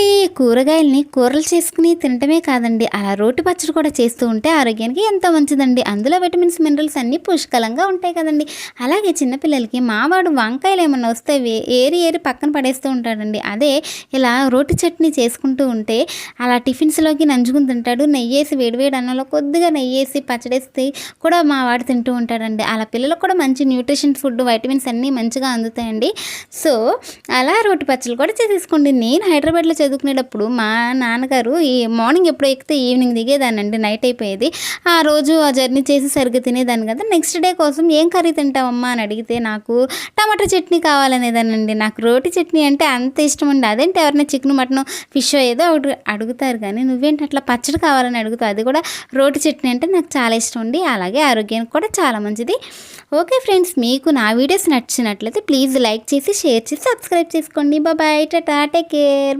అండి కూరగాయల్ని కూరలు చేసుకుని తినటమే కాదండి. అలా రోటి పచ్చడి కూడా చేస్తూ ఉంటే ఆరోగ్యానికి ఎంతో మంచిదండి. అందులో విటమిన్స్ మినరల్స్ అన్నీ పుష్కలంగా ఉంటాయి కదండి. అలాగే చిన్నపిల్లలకి మావాడు వంకాయలు ఏమన్నా వస్తే ఏరి ఏరి పక్కన పడేస్తూ ఉంటాడండి. అదే ఇలా రోటి చట్నీ చేసుకుంటూ ఉంటే అలా టిఫిన్స్లోకి నంచుకుని తింటాడు. నెయ్యేసి వేడివేడి అన్నంలో కొద్దిగా నెయ్యేసి పచ్చడేస్తే కూడా మా వాడు తింటూ ఉంటాడండి. అలా పిల్లలకు కూడా మంచి న్యూట్రిషన్ ఫుడ్ వైటమిన్స్ అన్నీ మంచిగా అందుతాయండి. సో అలా రోటి పచ్చలు కూడా చేసేసుకోండి. నేను హైదరాబాద్లో చదువుకునేటప్పుడు మా నాన్నగారు ఈ మార్నింగ్ ఎప్పుడో ఎక్కితే ఈవినింగ్ దిగేదానండి నైట్ అయిపోయేది. ఆ రోజు ఆ జర్నీ చేసి సరిగ్గా తినేదాన్ని కదా నెక్స్ట్ డే కోసం ఏం కర్రీ తింటావమ్మా అని అడిగితే నాకు టమాటా చట్నీ కావాలనేదానండి నాకు రోటి చట్నీ అంటే అంత ఇష్టం అండి అదేంటి ఎవరైనా చికెన్ మటన్ ఫిష్ ఏదో ఒకటి అడుగుతారు కానీ నువ్వేంటి అట్లా పచ్చడి కావాలని అడుగుతావు? అది కూడా రోటి చట్నీ అంటే నాకు చాలా ఇష్టం అండి అలాగే ఆరోగ్యానికి కూడా చాలా మంచిది. ఓకే ఫ్రెండ్స్ మీకు నా వీడియోస్ నచ్చినట్లయితే ప్లీజ్ లైక్ చేసి షేర్ చేసి సబ్స్క్రైబ్ చేసుకోండి. బాయ్ టాటా టేక్ కేర్.